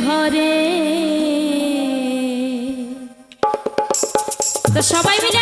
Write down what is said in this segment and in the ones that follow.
ঘরে। তো সবাই মিলে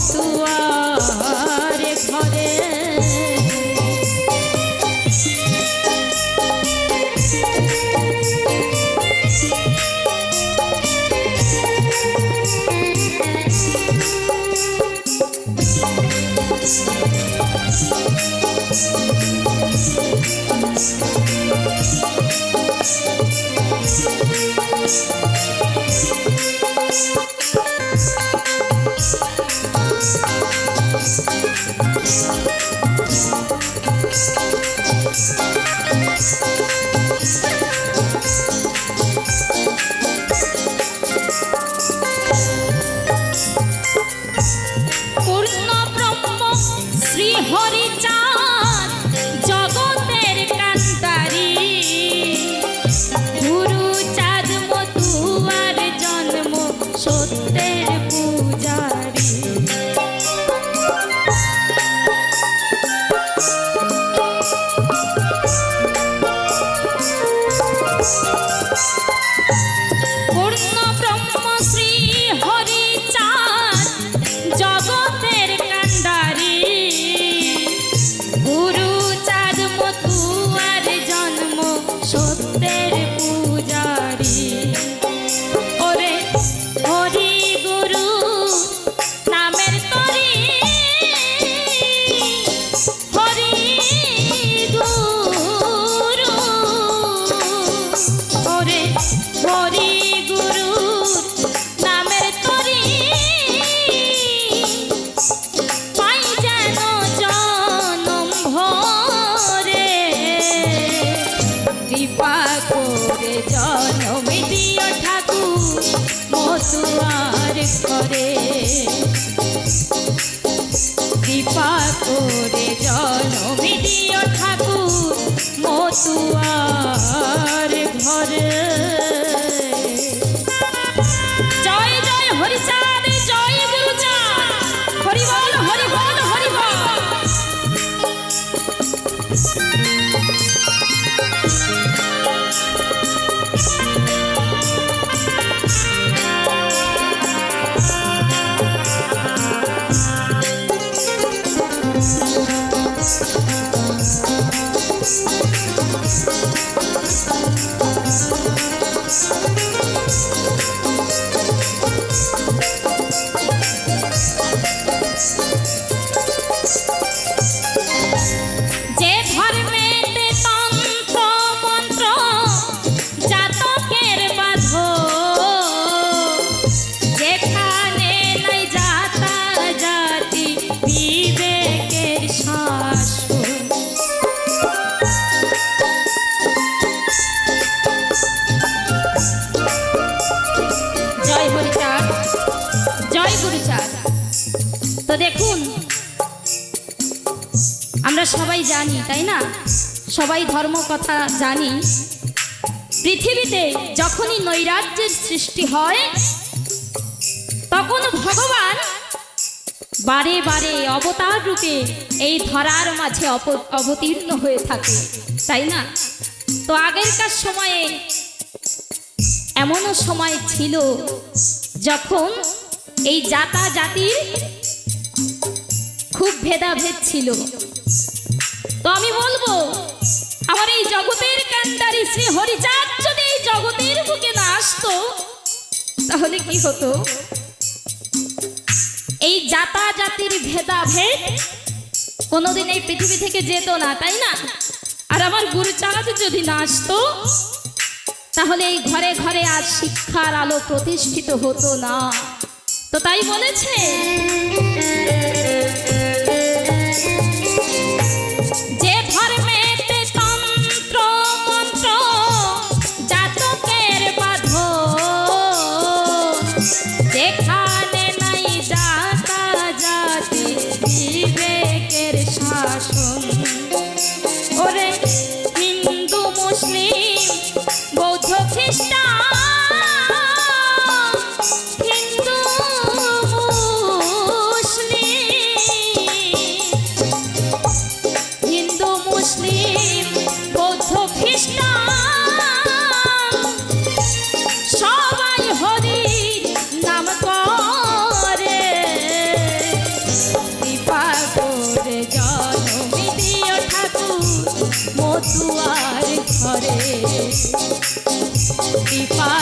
মতুয়ার ঘরে। কৃপা ঘরে কৃপা করে জনমে দিও ঠাকুর মতুয়ার ঘরে। তাই না? সবাই ধর্ম কথা জানি। পৃথিবীতে যখনই নৈরাজ্যের সৃষ্টি হয়, তখন ভগবান বারে বারে অবতার রূপে এই ধরার মাঝে অবতীর্ণ হয়ে থাকে, তাই না? তো আগেরকার সময়ে এমনও সময় ছিল যখন এই জাতা জাতির খুব ভেদাভেদ ছিল। তো আমি বলব, আমার এই জগতের কান্ডারি শ্রী হরিচাঁদ যদি এই জগতের বুকে না আসতো, তাহলে কি হতো? এই জাতা জাতির ভেদাভেদ কোনোদিন এই পৃথিবী থেকে যেত না, তাই না? আর আমার গুরুচাঁদ যদি না আসতো, তাহলে এই ঘরে ঘরে আজ শিক্ষার আলো প্রতিষ্ঠিত হতো না। তো তাই বলেছে মতুয়ার ঘরে। কৃপা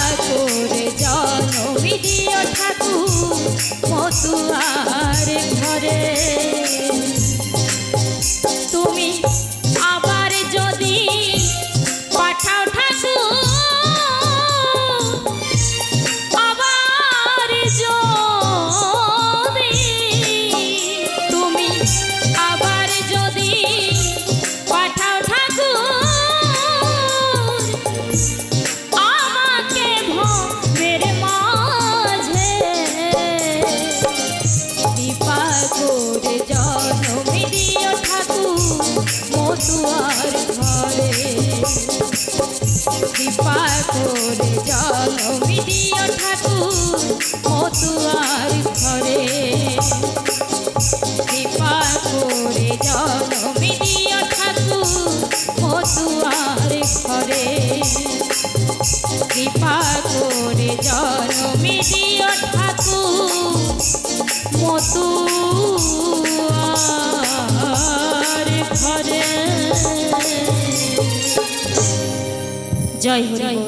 জয় হরি